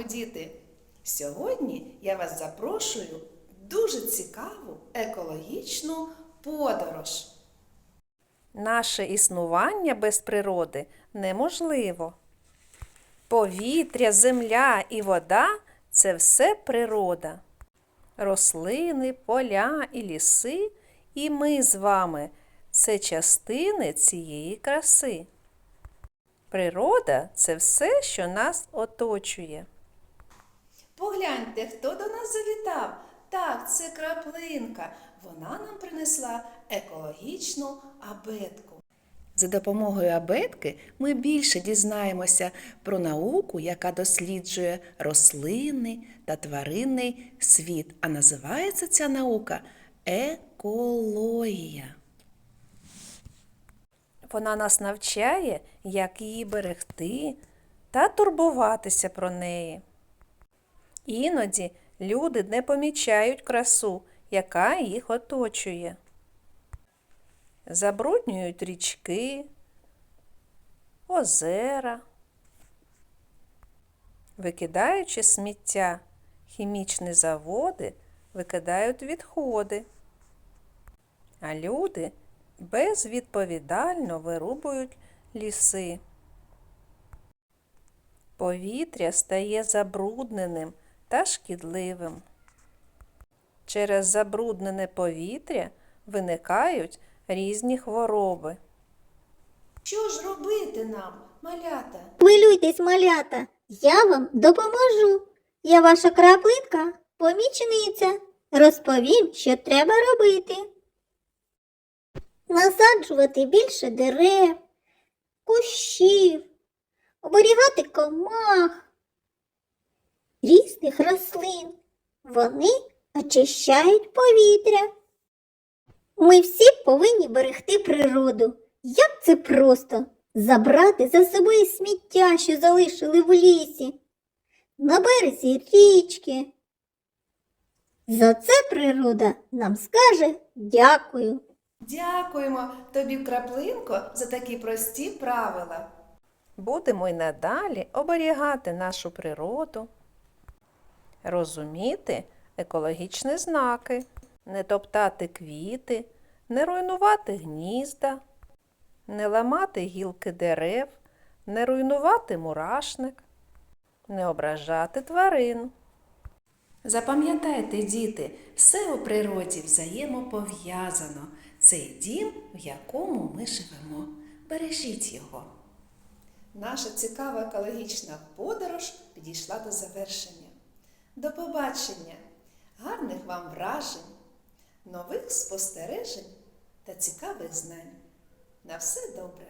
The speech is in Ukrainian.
ранку, діти! Сьогодні я вас запрошую в дуже цікаву екологічну подорож. Наше існування без природи неможливо. Повітря, земля і вода це все природа. Рослини, поля і ліси, і ми з вами це частини цієї краси. Природа це все, що нас оточує. Погляньте, хто до нас завітав. Так, це краплинка. Вона нам принесла екологічну абетку. За допомогою абетки ми більше дізнаємося про науку, яка досліджує рослинний та тваринний світ. А називається ця наука екологія. Вона нас навчає, як її берегти та турбуватися про неї. Іноді люди не помічають красу, яка їх оточує. Забруднюють річки, озера, викидаючи сміття, хімічні заводи викидають відходи, а люди безвідповідально вирубують ліси. Повітря стає забрудненим та шкідливим. Через забруднене повітря виникають різні хвороби. Що ж робити нам, малята? Хвилюйтесь, малята, я вам допоможу. Я ваша краплинка, помічниця. Розповім, що треба робити. Насаджувати більше дерев, кущів, оберігати комах, різних рослин. Вони очищають повітря. Ми всі повинні берегти природу. Як це просто забрати за собою сміття, що залишили в лісі, на березі річки. За це природа нам скаже дякую. Дякуємо тобі, краплинко, за такі прості правила. Будемо й надалі оберігати нашу природу, розуміти екологічні знаки, не топтати квіти, не руйнувати гнізда, не ламати гілки дерев, не руйнувати мурашник, не ображати тварин. Запам'ятайте, діти, все у природі взаємопов'язано. Цей дім, в якому ми живемо. Бережіть його. Наша цікава екологічна подорож підійшла до завершення. До побачення, гарних вам вражень, нових спостережень та цікавих знань. На все добре!